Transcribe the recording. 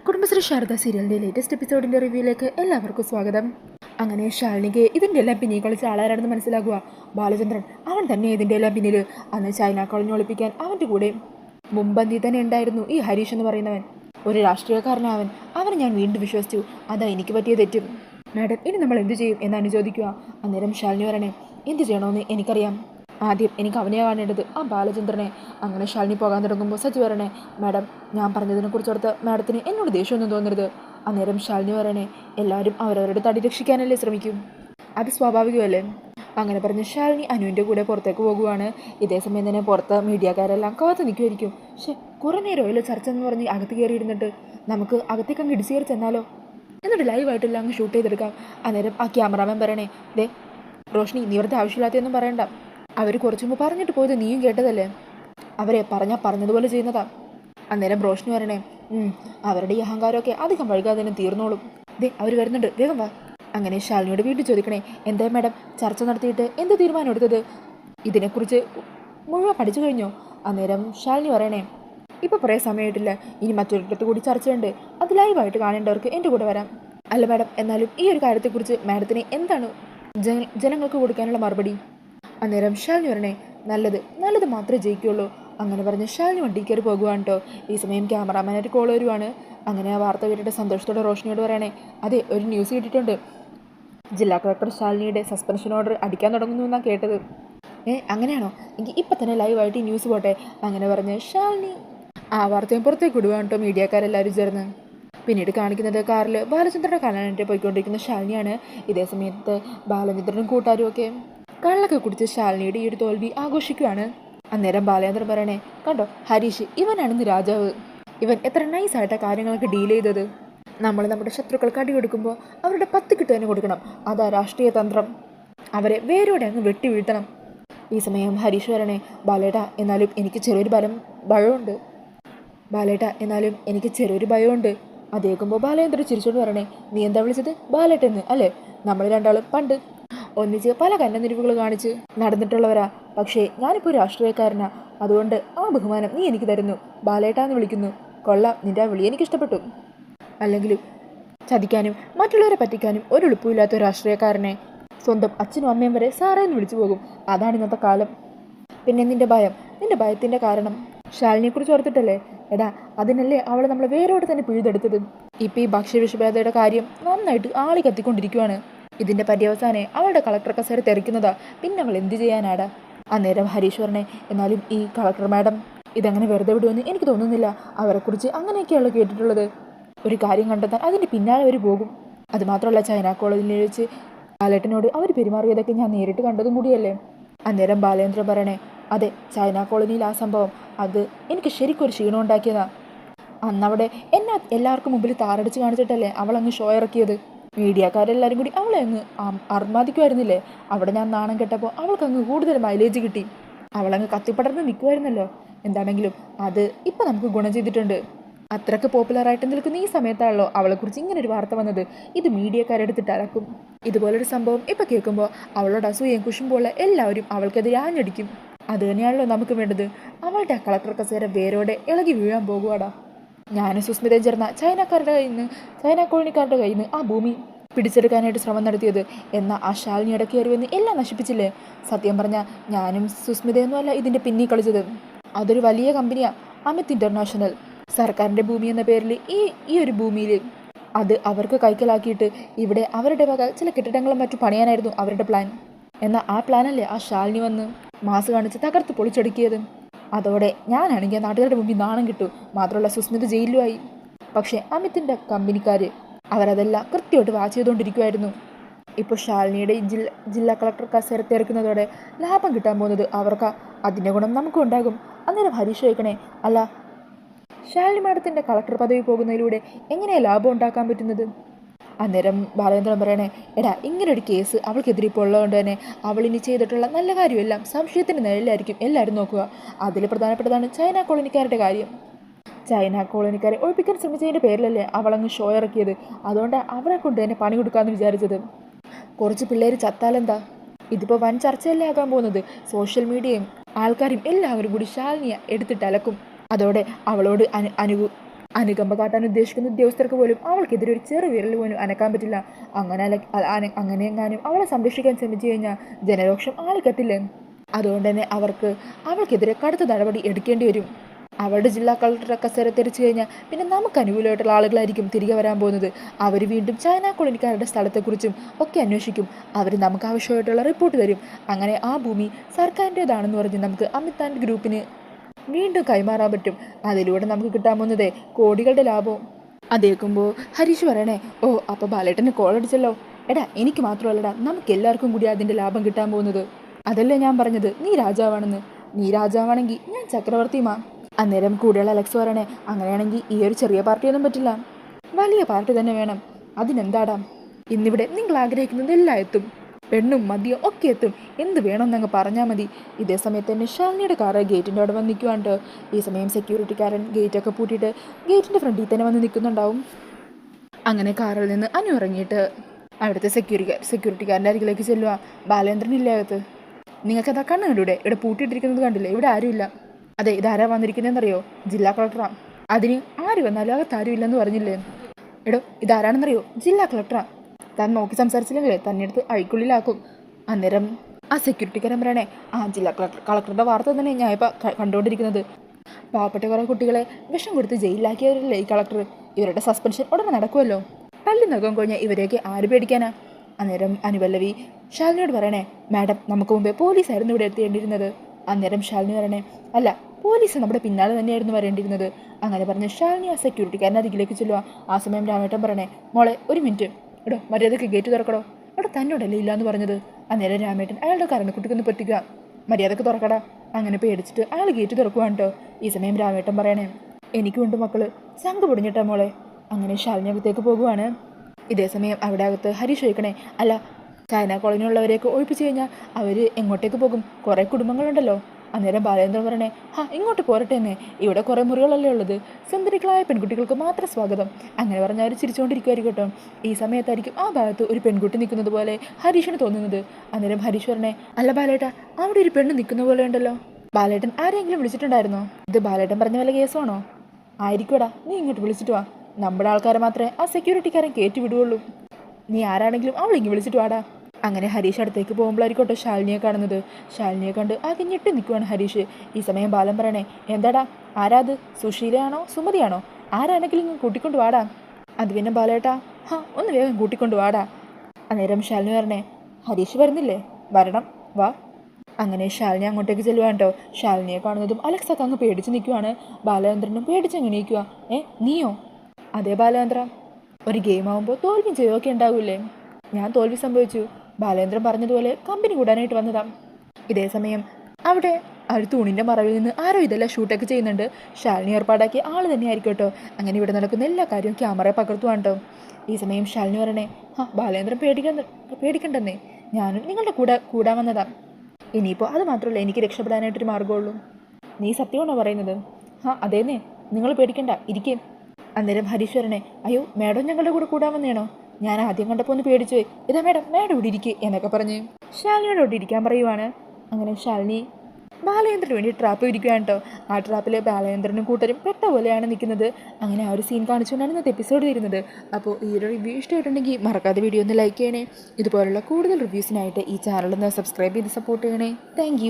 കുടുംബശ്രീ ശാരദ സീരിയലിന്റെ ലേറ്റസ്റ്റ് എപ്പിസോഡിന്റെ റിവ്യൂയിലേക്ക് എല്ലാവർക്കും സ്വാഗതം. അങ്ങനെ ശാലിനിക്ക് ഇതിന്റെ എല്ലാം പിന്നിൽ കളിച്ച ആളാരാണെന്ന് മനസ്സിലാക്കുക ബാലചന്ദ്രൻ അവൻ തന്നെ ഇതിന്റെ എല്ലാം പിന്നിൽ അന്ന് ചൈന കോളനി ഒളിപ്പിക്കാൻ അവന്റെ കൂടെ. മുമ്പന്തി തന്നെ ഉണ്ടായിരുന്നു ഈ ഹരീഷ് എന്ന് പറയുന്നവൻ. ഒരു രാഷ്ട്രീയക്കാരനാവൻ. അവനെ ഞാൻ വീണ്ടും വിശ്വസിച്ചു. അതാ എനിക്ക് പറ്റിയ തെറ്റും. മാഡം ഇനി നമ്മൾ എന്ത് ചെയ്യും? എന്നാണ് ചോദിക്കുക. അന്നേരം ശാലിനി പറയണേ എന്ത് ചെയ്യണമെന്ന് എനിക്കറിയാം. ആദ്യം എനിക്ക് അവനെ കാണേണ്ടത് ആ ബാലചന്ദ്രനെ. അങ്ങനെ ശാലിനി പോകാൻ തുടങ്ങുമ്പോൾ സജി പറയണേ മാഡം ഞാൻ പറഞ്ഞതിനെ കുറിച്ചോർത്ത് മാഡത്തിന് എന്നോട് ദേഷ്യമൊന്നും തോന്നരുത്. അന്നേരം ശാലിനി പറയണേ എല്ലാവരും അവരവരുടെ തടി രക്ഷിക്കാനല്ലേ ശ്രമിക്കും. അത് സ്വാഭാവികമല്ലേ? അങ്ങനെ പറഞ്ഞ് ശാലിനി അനുവിന്റെ കൂടെ പുറത്തേക്ക് പോകുവാണ്. ഇതേ സമയം തന്നെ പുറത്ത് മീഡിയക്കാരെല്ലാം കാത്തു നിൽക്കുമായിരിക്കും പക്ഷേ കുറേ നേരം ഇല്ല ചർച്ച എന്ന് പറഞ്ഞ് അകത്ത് കയറിയിരുന്നിട്ട്. നമുക്ക് അകത്തേക്ക് അങ്ങ് ഇടിച്ചു കയറി ചെന്നാലോ? എന്നിട്ട് ലൈവായിട്ടെല്ലാം അങ്ങ് ഷൂട്ട് ചെയ്തെടുക്കാം. അന്നേരം ആ ക്യാമറാമാൻ പറയണേ ദേ റോഷ്നി നീ വെറുതെ ആവശ്യമില്ലാത്തതൊന്നും പറയണ്ട. അവർ കുറച്ചു മുമ്പ് പറഞ്ഞിട്ട് പോയത് നീയും കേട്ടതല്ലേ? അവരെ പറഞ്ഞാൽ പറഞ്ഞതുപോലെ ചെയ്യുന്നതാ. അന്നേരം ബ്രോഷന് വരണേ "ഉം, അവരുടെ ഈ അഹങ്കാരമൊക്കെ അധികം വഴുകാതെ തന്നെ തീർന്നോളും. ദേ അവർ വരുന്നുണ്ട്. വേഗം വാ. അങ്ങനെ ശാലിനിയോട് വീട്ടിൽ ചോദിക്കണേ എന്താ മാഡം ചർച്ച നടത്തിയിട്ട് എന്ത് തീരുമാനം എടുത്തത്? ഇതിനെക്കുറിച്ച് മുഴുവൻ പഠിച്ചു കഴിഞ്ഞോ. അന്നേരം ശാലിനി പറയണേ ഇപ്പോൾ കുറേ സമയമായിട്ടില്ല. ഇനി മറ്റൊരിടത്ത് കൂടി ചർച്ചയുണ്ട്. അത് ലൈവായിട്ട് കാണേണ്ടവർക്ക് എന്റെ കൂടെ വരാം. അല്ല മാഡം എന്നാലും ഈ ഒരു കാര്യത്തെക്കുറിച്ച് മാഡത്തിന് എന്താണ് ജന ജനങ്ങൾക്ക് കൊടുക്കാനുള്ള മറുപടി? അന്നേരം ശാലിനി പറഞ്ഞേ നല്ലത് നല്ലത് മാത്രമേ ജയിക്കുള്ളൂ. അങ്ങനെ പറഞ്ഞ് ശാലിനി വണ്ടി കയറി പോകുവാണ് കേട്ടോ ഈ സമയം ക്യാമറാമാനായിട്ട് കോൾ വരുവാണ്. അങ്ങനെ ആ വാർത്ത കേട്ടിട്ട് സന്തോഷത്തോടെ റോഷനിയോട് പറയണേ അതെ ഒരു ന്യൂസ് കിട്ടിയിട്ടുണ്ട്. ജില്ലാ കളക്ടർ ശാലിനിയുടെ സസ്പെൻഷൻ ഓർഡർ അടിക്കാൻ തുടങ്ങുന്നു എന്നാണ് കേട്ടത്. ഏ അങ്ങനെയാണോ? എനിക്ക് ഇപ്പം തന്നെ ലൈവായിട്ട് ഈ ന്യൂസ് പോട്ടെ. അങ്ങനെ പറഞ്ഞ് ശാലിനി ആ വാർത്തയും പുറത്തേക്ക് വിടുവാണ് കേട്ടോ മീഡിയക്കാരെല്ലാവരും ചേർന്ന്. പിന്നീട് കാണിക്കുന്നത് കാറിൽ ബാലചന്ദ്രന്റെ കല്യാണത്തിൽ പോയിക്കൊണ്ടിരിക്കുന്ന ശാലിനിയാണ് ഇതേ സമയത്ത് ബാലചന്ദ്രനും കൂട്ടാരും ഒക്കെ കള്ളൊക്കെ കുടിച്ച് ശാലിനിയുടെ ഈ ഒരു തോൽവി ആഘോഷിക്കുകയാണ് അന്നേരം ബാലേന്ദ്രൻ പറയണേ കണ്ടോ ഹരീഷ് ഇവനാണ് ഇന്ന് രാജാവ്. ഇവൻ എത്ര നൈസായിട്ടാണ് കാര്യങ്ങളൊക്കെ ഡീൽ ചെയ്തത്. നമ്മൾ നമ്മുടെ ശത്രുക്കൾക്ക് അടി കൊടുക്കുമ്പോൾ അവരുടെ പത്ത് കിട്ട് തന്നെ കൊടുക്കണം. അതാ രാഷ്ട്രീയ തന്ത്രം. അവരെ വേരോടെ അങ്ങ് വെട്ടി വീഴ്ത്തണം. ഈ സമയം ഹരീഷ് വരണേ ബാലേട്ട എന്നാലും എനിക്ക് ചെറിയൊരു ബലം ഭയമുണ്ട്. ബാലേട്ട എന്നാലും എനിക്ക് ചെറിയൊരു ഭയമുണ്ട്. അത് കേൾക്കുമ്പോൾ ബാലേന്ദ്രൻ ചിരിച്ചോണ്ട് പറയണേ നീ എന്താ വിളിച്ചത്? ബാലേട്ടെന്ന് അല്ലേ? നമ്മൾ രണ്ടാളും പണ്ട് ഒന്നിച്ച് പല കന്നനിരിവുകൾ കാണിച്ച് നടന്നിട്ടുള്ളവരാ. പക്ഷേ ഞാനിപ്പോൾ രാഷ്ട്രീയക്കാരനാ. അതുകൊണ്ട് ആ ബഹുമാനം നീ എനിക്ക് തരുന്നു. ബാലേട്ടാന്ന് വിളിക്കുന്നു. കൊള്ളാം നിന്റെ ആ വിളി എനിക്ക് ഇഷ്ടപ്പെട്ടു അല്ലെങ്കിലും ചതിക്കാനും മറ്റുള്ളവരെ പറ്റിക്കാനും ഒരു എളുപ്പമില്ലാത്ത രാഷ്ട്രീയക്കാരനെ സ്വന്തം അച്ഛനും അമ്മയും വരെ സാറേന്ന് വിളിച്ചു പോകും. അതാണ് ഇന്നത്തെ കാലം. പിന്നെ നിന്റെ ഭയം. നിന്റെ ഭയത്തിന്റെ കാരണം ശാലിനിയെ കുറിച്ച് ഓർത്തിട്ടല്ലേ? എടാ അതിനല്ലേ അവളെ നമ്മൾ വേരോടെ തന്നെ പിഴുതെടുത്തത്? ഇപ്പോൾ ഈ ഭക്ഷ്യവിഷബാധയുടെ കാര്യം നന്നായിട്ട് ആളി കത്തിക്കൊണ്ടിരിക്കുവാണ് ഇതിന്റെ പര്യവസാനെ അവളുടെ കളക്ടർ കസേര തെറിക്കുന്നതാ. പിന്നെ അവൾ എന്ത് ചെയ്യാനാടാ? അന്നേരം ഹരീശ്വരനെ എന്നാലും ഈ കളക്ടർ മാഡം ഇതങ്ങനെ വെറുതെ വിടുമെന്ന് എനിക്ക് തോന്നുന്നില്ല. അവരെക്കുറിച്ച് അങ്ങനെയൊക്കെയാണ് കേട്ടിട്ടുള്ളത്. ഒരു കാര്യം കണ്ടെത്താൻ അതിന്റെ പിന്നാലെ അവർ പോകും. അതുമാത്രമല്ല ചൈന കോളേജിൽ വെച്ച് ബാലേട്ടനോട് അവർ പെരുമാറിയതൊക്കെ ഞാൻ നേരിട്ട് കണ്ടതും കൂടിയല്ലേ? അന്നേരം ബാലേന്ദ്രൻ പറയണേ അതെ ചൈന കോളനിയിൽ ആ സംഭവം. അത് എനിക്ക് ശരിക്കും ഒരു ക്ഷീണം ഉണ്ടാക്കിയതാണ് അന്നവിടെ എന്നെ എല്ലാവർക്കും മുമ്പിൽ താറടിച്ച് കാണിച്ചിട്ടല്ലേ അവൾ അങ്ങ് ഷോ ഇറക്കിയത്? മീഡിയക്കാരെല്ലാവരും കൂടി അവളെ അങ്ങ് അർമാദിക്കുമായിരുന്നില്ലേ അവിടെ ഞാൻ നാണം കെട്ടപ്പോൾ അവൾക്ക് അങ്ങ് കൂടുതൽ മൈലേജ് കിട്ടി. അവളങ്ങ് കത്തിപ്പടർന്ന് നിൽക്കുമായിരുന്നല്ലോ എന്താണെങ്കിലും അത് ഇപ്പം നമുക്ക് ഗുണം ചെയ്തിട്ടുണ്ട്. അത്രയ്ക്ക് പോപ്പുലറായിട്ട് നിൽക്കുന്ന ഈ സമയത്താണല്ലോ അവളെക്കുറിച്ച് ഇങ്ങനെ ഒരു വാർത്ത വന്നത്. ഇത് മീഡിയക്കാരെടുത്തിട്ട് അലക്കും. ഇതുപോലൊരു സംഭവം ഇപ്പം കേൾക്കുമ്പോൾ അവളോട് അസൂയം കുശുമ്പോൾ എല്ലാവരും അവൾക്കെതിരെ ആഞ്ഞടിക്കും അത് തന്നെയാണല്ലോ നമുക്ക് വേണ്ടത്. അവളുടെ കളക്ടർ കസേര വേരോടെ ഇളകി വീഴാൻ പോകുവാടാ. ഞാനും സുസ്മിതയും ചേർന്ന ചൈനക്കാരുടെ കയ്യിൽ നിന്ന് ചൈന കോളനിക്കാരുടെ കയ്യിൽ നിന്ന് ആ ഭൂമി പിടിച്ചെടുക്കാനായിട്ട് ശ്രമം നടത്തിയത്. എന്ന ആ ശാലിനി ഇടയ്ക്ക് അറിവെന്ന് എല്ലാം നശിപ്പിച്ചില്ലേ? സത്യം പറഞ്ഞാൽ ഞാനും സുസ്മിതയൊന്നുമല്ല ഇതിന്റെ പിന്നിൽ കളിച്ചത്. അതൊരു വലിയ കമ്പനിയാണ് അമിത് ഇന്റർനാഷണൽ സർക്കാരിന്റെ ഭൂമി എന്ന പേരിൽ ഈ ഈ ഒരു ഭൂമിയിൽ അത് അവർക്ക് കൈക്കലാക്കിയിട്ട് ഇവിടെ അവരുടെ വക ചില കെട്ടിടങ്ങളും മറ്റും പണിയാനായിരുന്നു അവരുടെ പ്ലാൻ. എന്നാൽ ആ പ്ലാനല്ലേ ആ ശാലിനി വന്ന് മാസ് കാണിച്ച് തകർത്ത് പൊളിച്ചടുക്കിയത്. അതോടെ ഞാനാണെങ്കിൽ നാട്ടുകാരുടെ മുമ്പിൽ നാണം കിട്ടു. മാത്രമല്ല സുസ്മിത ജയിലുമായി പക്ഷേ അമിത്തിന്റെ കമ്പനിക്കാർ അവരതെല്ലാം കൃത്യമായിട്ട് വാച്ച് ചെയ്തുകൊണ്ടിരിക്കുമായിരുന്നു ഇപ്പോൾ ശാലിനിയുടെ ജില്ല ജില്ലാ കളക്ടർ കസേര തിരക്കുന്നതോടെ ലാഭം കിട്ടാൻ പോകുന്നത് അവർക്ക് അതിന്റെ ഗുണം നമുക്കും ഉണ്ടാകും. അന്നേരം ഹരീഷ് ചോദിക്കണേ അല്ല ശാലിനി മാഡത്തിന്റെ കളക്ടർ പദവി പോകുന്നതിലൂടെ എങ്ങനെയാണ് ലാഭം ഉണ്ടാക്കാൻ പറ്റുന്നത്? അന്നേരം ബാലചന്ദ്രൻ പറയണേ എടാ ഇങ്ങനൊരു കേസ് അവൾക്കെതിരെ ഇപ്പോൾ ഉള്ളതുകൊണ്ട് തന്നെ അവൾ ഇനി ചെയ്തിട്ടുള്ള നല്ല കാര്യമെല്ലാം സംശയത്തിന്റെ നിഴലായിരിക്കും എല്ലാവരും നോക്കുക. അതിൽ പ്രധാനപ്പെട്ടതാണ് ചൈന കോളനിക്കാരുടെ കാര്യം. ചൈന കോളനിക്കാരെ ഒഴിപ്പിക്കാൻ ശ്രമിച്ചതിന്റെ പേരിലല്ലേ അവളങ്ങ് ഷോ ഇറക്കിയത്? അതുകൊണ്ട് അവളെ കൊണ്ട് തന്നെ പണി കൊടുക്കാമെന്ന് വിചാരിച്ചത്. കുറച്ച് പിള്ളേർ ചത്താലെന്താ? ഇതിപ്പോൾ വൻ ചർച്ചയല്ലേ ആകാൻ പോകുന്നത്. സോഷ്യൽ മീഡിയയും ആൾക്കാരും എല്ലാവരും കൂടി ശാലിനിയ എടുത്തിട്ട് അലക്കും. അതോടെ അവളോട് അനു അനു അനുകമ്പ കാട്ടാൻ ഉദ്ദേശിക്കുന്ന ഉദ്യോഗസ്ഥർക്ക് പോലും അവൾക്കെതിരെ ഒരു ചെറു വിരൽ പോലും അനക്കാൻ പറ്റില്ല. അങ്ങനെ അല അങ്ങനെ എങ്ങാനും അവളെ സംരക്ഷിക്കാൻ ശ്രമിച്ചു കഴിഞ്ഞാൽ ജനരോക്ഷം ആളിക്കത്തില്ലേ? അതുകൊണ്ട് തന്നെ അവർക്ക് അവൾക്കെതിരെ കടുത്ത നടപടി എടുക്കേണ്ടി വരും. അവളുടെ ജില്ലാ കളക്ടറെ കസേര തിരിച്ചു കഴിഞ്ഞാൽ പിന്നെ നമുക്ക് അനുകൂലമായിട്ടുള്ള ആളുകളായിരിക്കും തിരികെ വരാൻ പോകുന്നത്. അവർ വീണ്ടും ചൈന കൊളനിക്കാരുടെ സ്ഥലത്തെക്കുറിച്ചും ഒക്കെ അന്വേഷിക്കും. അവർ നമുക്ക് ആവശ്യമായിട്ടുള്ള റിപ്പോർട്ട് തരും. അങ്ങനെ ആ ഭൂമി സർക്കാരിന്റേതാണെന്ന് പറഞ്ഞ് നമുക്ക് അമിത് ആൻഡ് ഗ്രൂപ്പിന് വീണ്ടും കൈമാറാൻ പറ്റും. അതിലൂടെ നമുക്ക് കിട്ടാൻ പോകുന്നത് കോടികളുടെ ലാഭവും. അതേക്കുമ്പോൾ ഹരീഷ് പറയണേ ഓ അപ്പോൾ ബാലേട്ടന് കോൾ അടിച്ചല്ലോ എടാ എനിക്ക് മാത്രമല്ലടാ നമുക്ക് എല്ലാവർക്കും കൂടി അതിന്റെ ലാഭം കിട്ടാൻ പോകുന്നത്. അതല്ലേ ഞാൻ പറഞ്ഞത് നീ രാജാവാണെന്ന്. നീ രാജാവാണെങ്കിൽ ഞാൻ ചക്രവർത്തിയുമാ. അന്നേരം കൂടെയുള്ള അലക്സ് പറയണേ അങ്ങനെയാണെങ്കിൽ ഈ ഒരു ചെറിയ പാർട്ടിയൊന്നും പറ്റില്ല. വലിയ പാർട്ടി തന്നെ വേണം. അതിനെന്താടാം? ഇന്നിവിടെ നിങ്ങൾ ആഗ്രഹിക്കുന്നത് എല്ലാം എത്തും പെണ്ണും മദ്യം ഒക്കെ എത്തും. എന്ത് വേണമെന്നങ്ങ് പറഞ്ഞാൽ മതി. ഇതേ സമയത്ത് തന്നെ ഷാലിനിയുടെ കാറ് ഗേറ്റിന്റെ അവിടെ വന്ന് നിൽക്കുവാണ്ട് ഈ സമയം സെക്യൂരിറ്റിക്കാരൻ ഗേറ്റൊക്കെ പൂട്ടിയിട്ട് ഗേറ്റിന്റെ ഫ്രണ്ടിൽ തന്നെ വന്ന് നിൽക്കുന്നുണ്ടാവും. അങ്ങനെ കാറിൽ നിന്ന് അനു ഇറങ്ങിയിട്ട് അവിടുത്തെ സെക്യൂരിറ്റി സെക്യൂരിറ്റിക്കാരന്റെ അരികിലേക്ക് ചെല്ലുക ബാലേന്ദ്രൻ ഇല്ല നിങ്ങൾക്കതാ കണ്ണ് കണ്ടൂടെ? ഇവിടെ പൂട്ടിയിട്ടിരിക്കുന്നത് കണ്ടില്ലേ? ഇവിടെ ആരുമില്ല. അതെ ഇതാരാ വന്നിരിക്കുന്നതെന്നറിയോ? ജില്ലാ കളക്ടറാണ് അതിന് ആര് വന്നാലും അകത്ത് ആരുമില്ലെന്ന് പറഞ്ഞില്ലേ? എടോ ഇതാരാണെന്നറിയോ? ജില്ലാ കളക്ടറാ താൻ നോക്കി സംസാരിച്ചില്ലെങ്കിൽ തന്നെ എടുത്ത് അഴിക്കുള്ളിലാക്കും. അന്നേരം ആ സെക്യൂരിറ്റിക്കാരൻ പറയണേ ആ ജില്ലാ കളക്ടർ കളക്ടറുടെ വാർത്ത തന്നെ ഞാൻ ഇപ്പോൾ കണ്ടുകൊണ്ടിരിക്കുന്നത്. പാവപ്പെട്ട കുറേ കുട്ടികളെ വിഷം കൊടുത്ത് ജയിലിലാക്കിയവരല്ലേ ഈ കളക്ടർ? ഇവരുടെ സസ്പെൻഷൻ ഉടനെ നടക്കുമല്ലോ പല്ലി നഖം കൊഞ്ഞ ഇവരെയൊക്കെ ആര് പേടിക്കാനാ? അന്നേരം അനുപല്ലവി ശാലിനിയോട് പറയണേ മാഡം നമുക്ക് മുമ്പേ പോലീസായിരുന്നു ഇവിടെ എത്തിയേണ്ടിയിരുന്നത്. അന്നേരം ശാലിനി പറയണേ അല്ല പോലീസ് നമ്മുടെ പിന്നാലെ തന്നെയായിരുന്നു വരേണ്ടിയിരുന്നത്. അങ്ങനെ പറഞ്ഞ് ശാലിനി ആ സെക്യൂരിറ്റിക്കാരൻ അരികിലേക്ക് ചെല്ലുക ആ സമയം രാമേട്ടൻ പറയണേ മോളെ ഒരു മിനിറ്റ്. എടോ മര്യാദയ്ക്ക് ഗേറ്റ് തുറക്കടോ. എടോ തന്നോടല്ലേ ഇല്ലാന്ന് പറഞ്ഞത്? അന്നേരം രാമേട്ടൻ അയാളുടെ കരണക്കുട്ടിക്കൊന്ന് പറ്റിക്കുക മര്യാദയ്ക്ക് തുറക്കടാ. അങ്ങനെ പേടിച്ചിട്ട് അയാൾ ഗേറ്റ് തുറക്കുവാണ് കേട്ടോ ഈ സമയം രാമേട്ടൻ പറയണേ എനിക്കുണ്ട് മക്കൾ. ശംഖ് പൊടിഞ്ഞിട്ടാ മോളെ. അങ്ങനെ ശാലിനകത്തേക്ക് പോകുവാണ്. ഇതേ സമയം അവിടെ അകത്ത് ഹരീഷ് ചോദിക്കണേ അല്ല ചൈന കോളനിയുള്ളവരെയൊക്കെ ഒഴിപ്പിച്ചു കഴിഞ്ഞാൽ അവർ എങ്ങോട്ടേക്ക് പോകും? കുറേ കുടുംബങ്ങളുണ്ടല്ലോ. അന്നേരം ബാലേന്ദ്രൻ പറഞ്ഞേ ഹാ ഇങ്ങോട്ട് പോരട്ടെ എന്നെ ഇവിടെ കുറേ മുറികളല്ലേ ഉള്ളത്. സുന്ദരികളായ പെൺകുട്ടികൾക്ക് മാത്രം സ്വാഗതം. അങ്ങനെ പറഞ്ഞ് അവർ ചിരിച്ചുകൊണ്ടിരിക്കുമായിരിക്കും കേട്ടോ. ഈ സമയത്തായിരിക്കും ആ ഭാഗത്ത് ഒരു പെൺകുട്ടി നിൽക്കുന്നത് പോലെ ഹരീഷിന് തോന്നുന്നത്. അന്നേരം ഹരീഷ് പറഞ്ഞേ അല്ല ബാലേട്ട അവിടെ ഒരു പെണ്ണ് നിൽക്കുന്ന പോലെ ഉണ്ടല്ലോ. ബാലേട്ടൻ ആരെങ്കിലും വിളിച്ചിട്ടുണ്ടായിരുന്നോ? ഇത് ബാലേട്ടൻ പറഞ്ഞ വല്ല കേസാണോ? ആയിരിക്കൂടാ നീ ഇങ്ങോട്ട് വിളിച്ചിട്ട് വാ. നമ്മുടെ ആൾക്കാരെ മാത്രമേ ആ സെക്യൂരിറ്റിക്കാരൻ കയറ്റി വിടുകയുള്ളൂ. നീ ആരാണെങ്കിലും അവളെങ്കിൽ വിളിച്ചിട്ട് വാടാ. അങ്ങനെ ഹരീഷ് അടുത്തേക്ക് പോകുമ്പോഴായിരിക്കോട്ടെ ശാലിനിയെ കാണുന്നത്. ശാലിനിയെ കണ്ട് അകഞ്ഞിട്ട് ഞെട്ടി നിൽക്കുവാണ് ഹരീഷ്. ഈ സമയം ബാലൻ പറയണേ എന്താടാ ആരാത് സുശീലയാണോ? സുമതിയാണോ? ആരാണെങ്കിലും കൂട്ടിക്കൊണ്ട് വാടാ. അത് പിന്നെ ബാലേട്ടാ? ഹാ ഒന്ന് വേഗം കൂട്ടിക്കൊണ്ട് വാടാ. അന്നേരം ശാലിനി പറഞ്ഞേ ഹരീഷ് വരുന്നില്ലേ? വരണം വാ. അങ്ങനെ ശാലിനി അങ്ങോട്ടേക്ക് ചെല്ലുവാണ് കേട്ടോ. ശാലിനിയെ കാണുന്നതും അലക്സൊക്കെ അങ്ങ് പേടിച്ച് നിൽക്കുവാണ് ബാലചന്ദ്രനും പേടിച്ച് അങ്ങനെ നിൽക്കുക ഏ നീയോ? അതേ ബാലചന്ദ്ര. ഒരു ഗെയിം ആവുമ്പോൾ തോൽവി ചെയ്യുകയൊക്കെ ഉണ്ടാവില്ലേ? ഞാൻ തോൽവി സംഭവിച്ചു. ബാലേന്ദ്രൻ പറഞ്ഞതുപോലെ കമ്പനി കൂടാനായിട്ട് വന്നതാ. ഇതേ സമയം അവിടെ ഒരു തൂണിന്റെ മറവിൽ നിന്ന് ആരോ ഇതെല്ലാം ഷൂട്ടൊക്കെ ചെയ്യുന്നുണ്ട്. ശാലിനി ഏർപ്പാടാക്കിയ ആൾ തന്നെയായിരിക്കും കേട്ടോ. അങ്ങനെ ഇവിടെ നടക്കുന്ന എല്ലാ കാര്യവും ക്യാമറ പകർത്തുവാണ് കേട്ടോ. ഈ സമയം ശാലിനി പറയണേ ആ ബാലേന്ദ്രൻ പേടിക്കണ്ട പേടിക്കണ്ടെന്നേ. ഞാനും നിങ്ങളുടെ കൂടെ കൂടാൻ വന്നതാ. ഇനിയിപ്പോൾ അത് മാത്രമല്ല എനിക്ക് രക്ഷപ്പെടാനായിട്ടൊരു മാർഗമുള്ളൂ. നീ സത്യമാണോ പറയുന്നത്? ആ അതേന്നേ. നിങ്ങൾ പേടിക്കണ്ട ഇരിക്കേ. അന്നേരം ഹരീശ്വരനെ അയ്യോ മാഡം ഞങ്ങളുടെ കൂടെ കൂടാൻ വന്നേണോ? ഞാൻ ആദ്യം കണ്ടപ്പോൾ ഒന്ന് പേടിച്ചു പോയി. ഇതാ മേഡം മേഡം ഇവിടെ ഇരിക്കേ എന്നൊക്കെ പറഞ്ഞ് ശാലിനിയോട് ഇരിക്കാൻ പറയുവാണ്. അങ്ങനെ ശാലിനി ബാലചന്ദ്രന് വേണ്ടി ട്രാപ്പ് ഇരിക്കുകയാണ് കേട്ടോ. ആ ട്രാപ്പിൽ ബാലചന്ദ്രനും കൂട്ടരും പെട്ട പോലെയാണ് നിൽക്കുന്നത്. അങ്ങനെ ആ ഒരു സീൻ കാണിച്ചുകൊണ്ടാണ് ഇന്നത്തെ എപ്പിസോഡ് വരുന്നത്. അപ്പോൾ ഈ ഒരു റിവ്യൂ ഇഷ്ടമായിട്ടുണ്ടെങ്കിൽ മറക്കാതെ വീഡിയോ ഒന്ന് ലൈക്ക് ചെയ്യണേ. ഇതുപോലുള്ള കൂടുതൽ റിവ്യൂസിനായിട്ട് ഈ ചാനൽ ഒന്ന് സബ്സ്ക്രൈബ് ചെയ്ത് സപ്പോർട്ട് ചെയ്യണേ. താങ്ക്